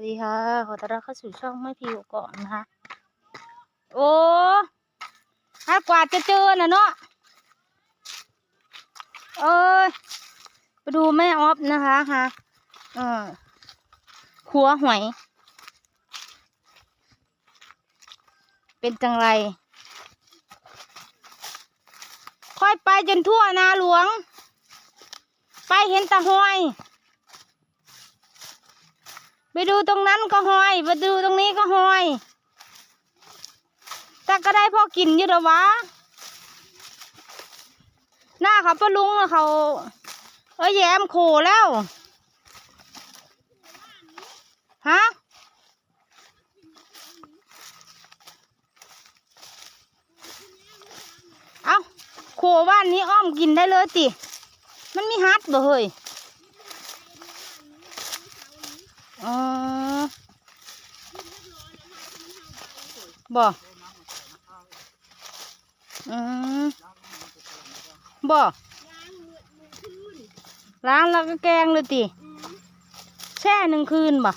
วัสดีค่ะ ขอต้อนรับเข้าสู่ช่องไม่พิวก่อนนะคะ โอ้ถ้ากว่าดจะเจอน่ะเนาะ เอ้ย ไปดูแม่ออฟนะคะฮะเออขัวหวย เป็นจังไร ค่อยไปจนทั่วนาหลวง ไปเห็นตะหอย ไปดูตรงนั้นก็หอยไปดูตรงนี้ก็หอยแต่ก็ได้พอกินอยู่หรอวะหน้าเขาปลุงเขาเอ้ยแยมโขแล้วฮะเอาโขบ้านนี้อ้อมกินได้เลยติมันมีฮัดบ่เฮ้ย อ๋อบ่อืมบ่ล้างแล้วก็แกงเลยติแช่หนึ่งคืนบ่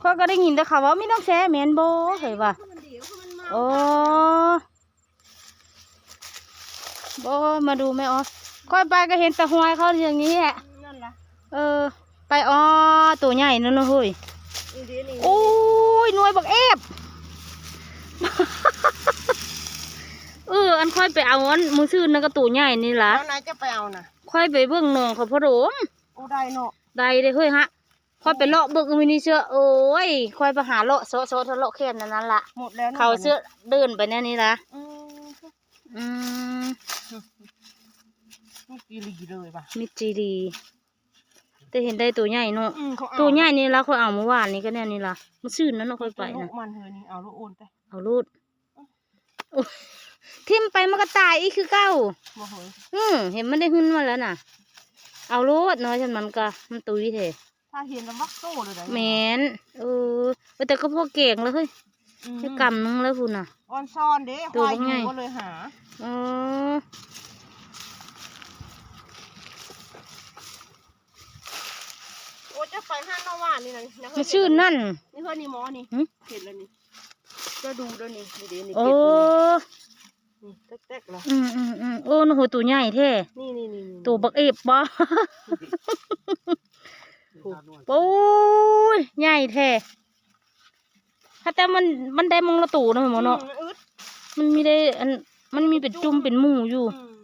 ข้อยก็ได้ยินแต่เขาว่าไม่ต้องแช่แมนโบเฮ้ยว่าโอ้บ่มาดูแม่อ๋อค่อยไปก็เห็นแต่หวยเขาอย่างนี้แหละนั่นล่ะเออ ไปอ๋อตัวใหญ่นั่นนะเฮ้ยนี่ดินี่โอ้ยหน่วยบักเอฟเอออันค่อยไปเอาอันมือซื่อนั่นก็ตัวใหญ่นี่ล่ะแล้วนายจะไปเอาน่ะค่อยไปเบิ่งหนองเขาพะโรมโอ้ได้เนาะได้เลยเฮ้ยฮะค่อยไปเลาะเบิ่งมินิเชื่อโอ้ยค่อยไปหาเลาะโซะโซะทะเลาะแค่นั้นนั่นล่ะหมดแล้วนะเขาเสื้อเดินไปแน่นี่ล่ะอืมอืมนี่กีรีเลยป่ะมิจีดี แต่เห็นได้ตัวใหญ่เนาะอืมเขาเอาตัวใหญ่นี่ล่ะค่อยเอาเมื่อวานนี้ก็แน่นี่ล่ะมือซื่อนั่นเนาะค่อยไปลูนะกมันเธอนี่เอาลูกโอนไปเอาลูดโอ้ยทิมไปมันก็ตายอีกคือเก้า บ่เหยอืมเห็นมันได้หึ้นมาแล้วน่ะ เอาลูดน้อยฉันมันก็มันตุยเถอะถ้าเห็นแล้วมักโซ่เลยได้แมนเออเออแต่ก็พอเก่งแล้วเฮ้ยอืมแค่กำนึงแล้วพุ่นน่ะออนซ่อนเด้ตัวควายอไงยู่ก็เลยหา อ๋อ โอ้ จะไปห้างนอกว่านนี่นะยังเคยมันเห็ชื่อนั่น นี่เพื่อนนี่หมอนี่หึ เห็นแล้วนี่จะดูด้วยนี่นี่เดี๋ยวนี่โอ้ เก็บนี่นี่แตกๆแล้วอืมอืมอืมโอ้โหตัวใหญ่แท้นี่นี่นี่นี่ตัวบักเอฟบ่โอ้ยใหญ่แท้ถ้าแต่มันมันได้มองละตูนะหมอเนาะอืมอึดมันมีได้อันมันมีเป็นจุ่มเป็นหมู่อยู่ อืม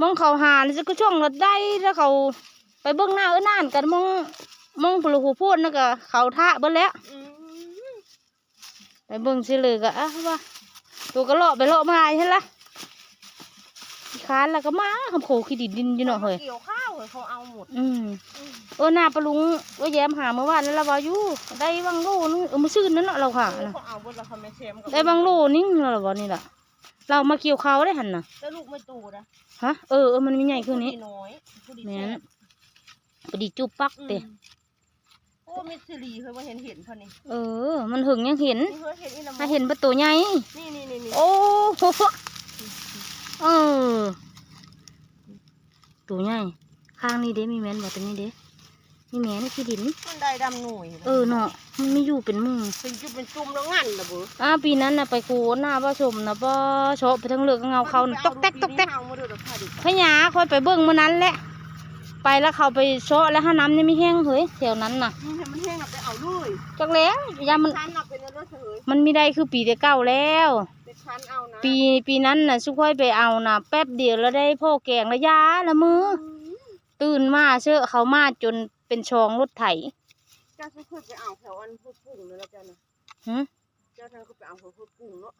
มองเขาหานี่จะก็ช่วงรถได้ถ้าเขา ไปเบื้องหน้าเอ้อนานกันมองมองพลูหูพูดนั่นก็เขาท่าเบิ้แล้วอืมไปเบิ่งสิเลยก็อะว่าตัวก็เลาะไปเลาะมาใช่ละขี้ค้านแล้วก็มาคำโขขี้ดินดินอยู่เนาะเฮ้ยเกี่ยวข้าวเหรอเขาเอาหมดอืมอืมเออหน้าปลาลุงว่าแย้มหาเมื่อวานนั่นละว่าอยู่ได้บางโลนึงเออมาซื้อนั่นเนาะเราค่ะนะเขาเอาบนละคาเมเชมกับได้บางโลนิ่งเราบ่นี่ล่ะเรามาเกี่ยวเขาได้หันน่ะแล้วลูกไม่ตูนะฮะเออเออมันมีใหญ่ขึ้นนี้ผู้ดีน้อยผู้ดีแม่นแซ่บ พอดีจุบปักอืมเตะโอ้มิสซิลีเคยว่าเห็นเห็นเขานี่เออ มันหึงยังเห็นนี่เคยเห็นอีละถ้าเห็นประตูใหญ่นี่นี่นี่นี่โอ้โหเออตัวใหญ่ข้างนี้เด้มีแมนบอกตัวนี้เด้มีแมนขี้ดิน มันได้ดำหน่วยเออเนาะมันไม่อยู่เป็นหมึงเป็นจุดเป็นจุ่มแล้วงันนะเบุอ่าปีนั้นน่ะไปโคหน้าผสมนะป้าโชะไปทั้งเลือกเงาเขาน่ะตกแตกตกแตกเอามาดูดอกผ้าดิพญาคอยไปเบิ่งมื่อนั้นแหละ ไปแล้วเขาไปโชะแล้วห้าน้ำนี่ไม่แห้งเฮ้ยแถวนั้นน่ะนี่ให้มันแห้งเอาไปเอาเลยจักแล้วยามันชั้นเอาไปเนื้อเฉยมันไม่ได้คือปีแต่เก้าแล้ว ไปชั้นเอานะปีปีนั้นน่ะสุค่อยไปเอาน่ะ แป๊บเดียวแล้วได้พ่อแกงระยะละมืออืมตื่นมาเชื่อเขามาจนเป็นชองรถไถเจ้าสุดไปเอาแถวอันพวกกุ้งนั่นแล้วเจ้านะหึเจ้าทางเขาไปเอาแถวพวกกุ้งเนาะ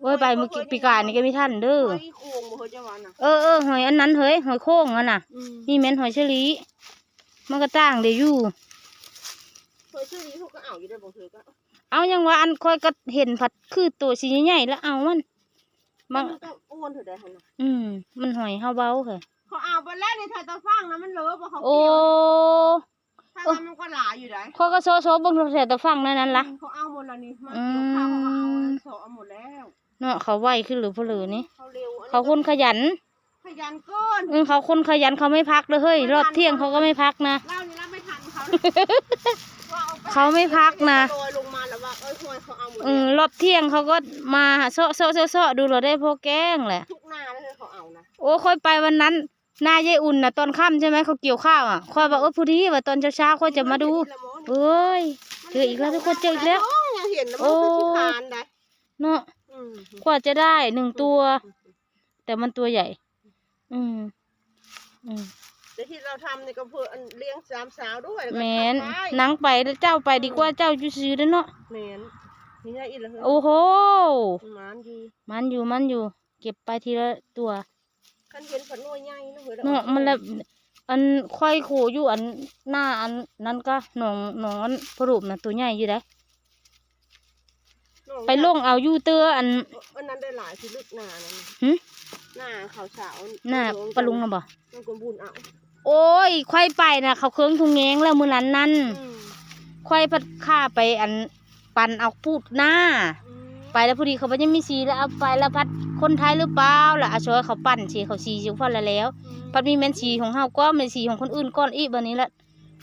โอ้ยไปเมื่อกี้ปีกายนี่ก็ไม่ทันเด้อไอ้โคงบ่เฮยเจ้าวันน่ะเออเออหอยอันนั้นเฮ้ยหอยโค้งอะน่ะ อืมนี่แม่นหอยเชอรี่มันก็ต่างเดี๋ยวอยู่เคยชื่อนี้เขาก็เอาอยู่ได้บ่เคยก็เอายังว่าอันคอยก็เห็นผัดคือตัวสีใหญ่ๆแล้วเอามันมันมันก็อ้วนเถอะได้หั่นน่ะอืม มันหอยเฮาเบาเหรอเขาเอาไปแล้วในไทยตะฟังนะมันเหลือบ่เขาโอ้เกี่ยวถ้างั้นมันก็หลายอยู่ได้ข้อยก็โซโซเบิ่งโทรศัพท์แต่ฟังนั่นนั่นละ เขาเอาหมดแล้วนี่มาอืมเกี่ยวข้าวเขาเอาโซเอาหมดแล้ว เนาะเขาไวขึ้นหรือเพลือนี่เขาเร็วอัเขาคนขยัน ขยันเกินอืมเขาคนขยันเขาไม่พักเลยเฮ้ยรอบเที่ยงเขาก็ไม่พักนะเล่านี่รับไม่ทันเขาว่าอปเขาไม่พักนะโรยลงมาแล้วว่าเอ้ยห้วยเขาเอาหมดเอเลยอรอบเที่ยงเขาก็มาเซาะเซาะเซาะเซาะดูเราได้พอแกล้งแหละทุกหน้าเลยเขาเอานะโอ้ค่อยไปวันนั้นหนายายอุ่นน่ะตอนค่ำใช่ไหมเขาเกี่ยวข้าวอะค่อยบอกเออพอดีว่าตอนเช้าๆค่อยจะมาดูเอ้ยเจออีกแล้วทุกคนเจออีกแล้วโอ้ยเห็นแล้วมันคือขี้คานได้เนาะอืม กว่าจะได้หนึ่งตัว แต่มันตัวใหญ่ อืมอืมแต่ที่เราทำนี่ก็เพื่ออันเลี้ยงสามสาวด้วยล้วก็แมนทำไปหนังไปแล้วเจ้าไปดีกว่าเจ้าอยู่ซื้อเด้อเนาะแมนนี่ไงอีกแล้วโอ้โห หมานอยู่มันอยู่มันอยู่ เก็บไปทีละตัวคันเห็นฝันน้อยใหญ่นะเฮ้ยเนาะมันละอันค่อยขู่อยู่อันหน้าอันนั้นก็หนองหนองอันพรูปน่ะตัวใหญ่อยู่ได้ ไปลงเอาอยู่เตืออันอันนั้นได้หลายที่ลึกหน้านั่นน่ะหึหน้าเขาวสาวหน้าปลาลุงน่ะบ่มันกลมบุญเอาโอ้ยค่อยไปน่ะเขาเคืองทุงแงงแล้วมื้อนั้นนั่นอืมค่อยพัดข้าไปอันปันเอาพูดหน้าอืมไปแล้วพอดีเขาบ่ยังมีสีแล้วเอาไปแล้วพัดคนไทยหรือเปล่าแล้วอาช่วยเขาปั่นสีเขาสีสิพอแล้วแล้ว พัดมีแม่นสีของเฮาก็แม่นสีของคนอื่นก้อนอีกบัดนี้ละ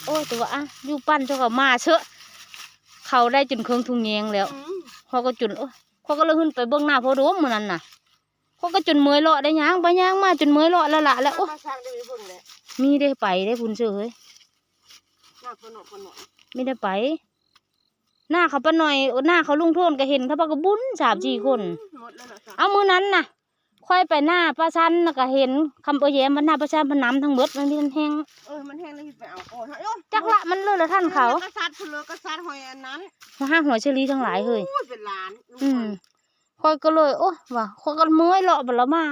โอ้ยแต่ว่าอะอยู่ปั่นเจ้าก็มาเชอะเขาได้จนเครื่องทุงแยงแล้ว อืมเขาก็จนโอ้ยเขาก็เลยขึ้นไปเบื้องหน้าพอโดมมื้อนั้นน่ะเขาก็จนเมื่อยเลาะได้ย่างไปย่างมาจนเมื่อยเลาะแล้วล่ะแล้วโอ้มาสร้างได้ไปเบิ่งแหละมีได้ไปได้พุ่นเสือเฮ้ยหน้าพนอพนอไม่ได้ไป หน้าเขาปะหน่อยหน้าเขาลุงโทนก็เห็นเขาปะกระบุญสามสี่คนหมดแล้วล่ะจ้ะเอามือนั้นน่ะ ค่อยไปหน้าป้าชันน่ะก็เห็นคำเปรแยมมันหน้าป้าชันพนน้ำทั้งเบิดมันมีทั้งแห้งเออมันแห้งแล้วไปเอาก่อนฮะโอ้ยจักละมันเลยละท่านเขากระซัดเพลือกระซัดหอยอันนั้นหัวห้าหัวเชลีทั้งหลายเลยโอ้เป็นล้านลูกอืบมอลค่อยก็เลยโอ้ว่าค่อยก็เมื่อยเลาะบัดละมา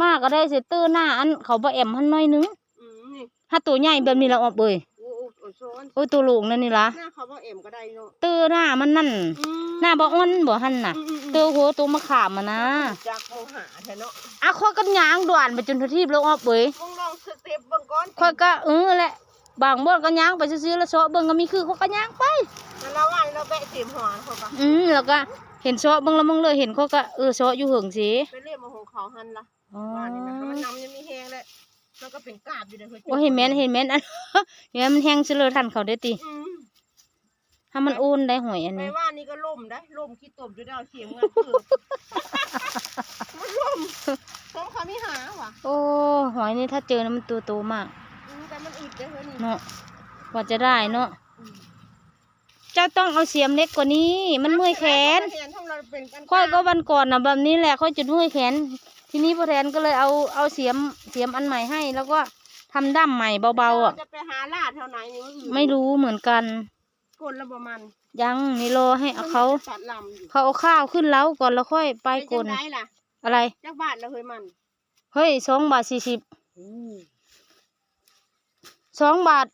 มาก็ได้เสร็จตื้อหน้าอันเขาบ่แอมหันหน้อยนึงอืมนี่ถ้าตัวใหญ่แบบนี้ละออกเบยโอ้โอ้โอ้โซ นโอ้ยตัวลูกนั่นนี่ละหน้าเขาว่าเอ็มก็ได้เนาะตื้อหน้ามันนั่นอืมหน้าบ่อ้อนบ่หันน่ะอืมอืมอืมเตื้อโหตัวมะขามมานะจากโมหาแท้เนาะอะค่อยก็ย่างด่วนไปจนทีบแล้วออกเบยมึงลองสเต็ปเบิ่งก่อนค่อยก็เออแหละบางบ่อนก็ย่างไปซื้อๆแล้วเซาะเบิ่งก็มีคือเขาก็ย่างไปแล้วเราว่าเราแบะเต็มหัวเขาปะอืมแล้วก็เห็นเซาะเบิ่งแล้วมึงเลยเห็นเขาก็เออเซาะอยู่เหิงสิไปเรียกมาของเขาหันละอ๋อว่านี่นะถ้ามันนำยังมีแห้งเลย แล้วก็เป็นกาบอยู่เลยเฮ้ยโอ้เห็นแม่นเห็นแม่นอัน เห็นแม่นมันแห้งเสลอทันเขาได้ติอืมถ้ามันโอนได้หอยอันไปนี้ ว่านี่ก็ล่มได้ล่มขี้ตมอยู่ดาวเสียงเงินเกือบมันล่มผมเขาไม่หาว่ะโอ้หอยนี่ถ้าเจอนะมันตัวโตมากอืมแต่มันอึดได้เฮ้ยนี่เนาะกว่าจะได้เนาะอืมเจ้าต้องเอาเสียมเล็กกว่านี้ มันเมื่อยแขน แขนทำเราเป็นกันค่อยก็วันก่อนนะแบบนี้แหละค่อยจุดเมื่อยแขน ทีนี้พ่อแทนก็เลยเอาเอาเสียมเสียมอันใหม่ให้ แล้วก็ทำด้ามใหม่เบาๆอะ จะไปหาลาดแถวไหนนี่นอื่นไม่รู้เหมือนกัน กดแล้วประมาณยังนี่รอให้เอาเขาตัดลำอยู่เขาเอาข้าวขึ้นเล้าก่อนแล้วค่อยไปกเป็นนจังไดล่ะอะไร จักบาทแล้วเฮ้ยมันเฮ้ยสองบาทสี่สิบสองบาท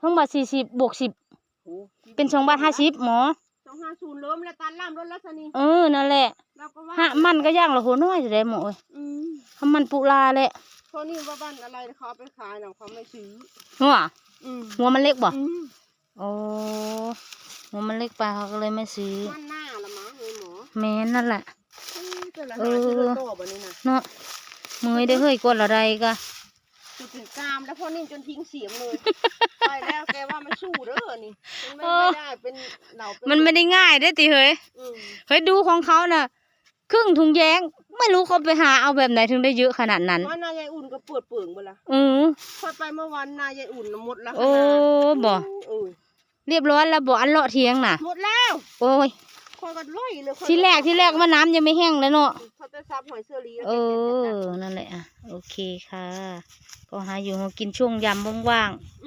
สองบาทสี่สิบบวกสิบเป็นสองบาทห้าสิบหมอส องห้าศูนย์เริ่มแล้วตัดลำรถลักษณีเออนั่นแหละเราก็ว่าฮะมันก็ย่างละโหน้อยจะได้หมอเอ้ยอืมทำมันปุลาแหละเขานี่ว่าบ้านอะไรเขาเอาไปขายหนังเขาไม่ซื้อหัวอืมหัวมันเล็กบ่อืมโอ้หัวมันเล็กไปเขาก็เลยไม่ซื้อมันหน้าละมั้งเฮ้ยหมอแม่นนั่นแหละ เอ้ยแต่ละเอหาอชื่อละโตบ่นี่นะเนาะมือได้เฮ้ยกวนละใดก็ จุดถึงกามแล้วพ่อนิ่มจนทิ้งเสียงเลยไปแล้วแกว่ามันสู้เด้อนี่มันไม่ไม่ได้เป็นเหล่าเป็นมันไม่ได้ง่ายได้อติเฮ้ยอืมเฮ้ยดูของเขาน่ะครึ่งถุงแยงไม่รู้เขาไปหาเอาแบบไหนถึงได้เยอะขนาดนั้นว่านายายอุ่นก็เปิดเปิงไปละอือพอไปเมื่อวานนายายอุ่นน่ะหมดแล้วโอ้บ่เออเรียบร้อยแล้วบ่อันเลาะเทียงน่ะหมดแล้ว โอ้ยคอยกันร้อยเลยข้อยที่แรกที่แรกว่าน้ำยังไม่แห้งเลยเนาะเขาจะซับหอยเชอรี่แล้วเอก็บอนั่นแหละอะโอเคค่ะ ก็หาอยู่กินช่วงยำว่างๆ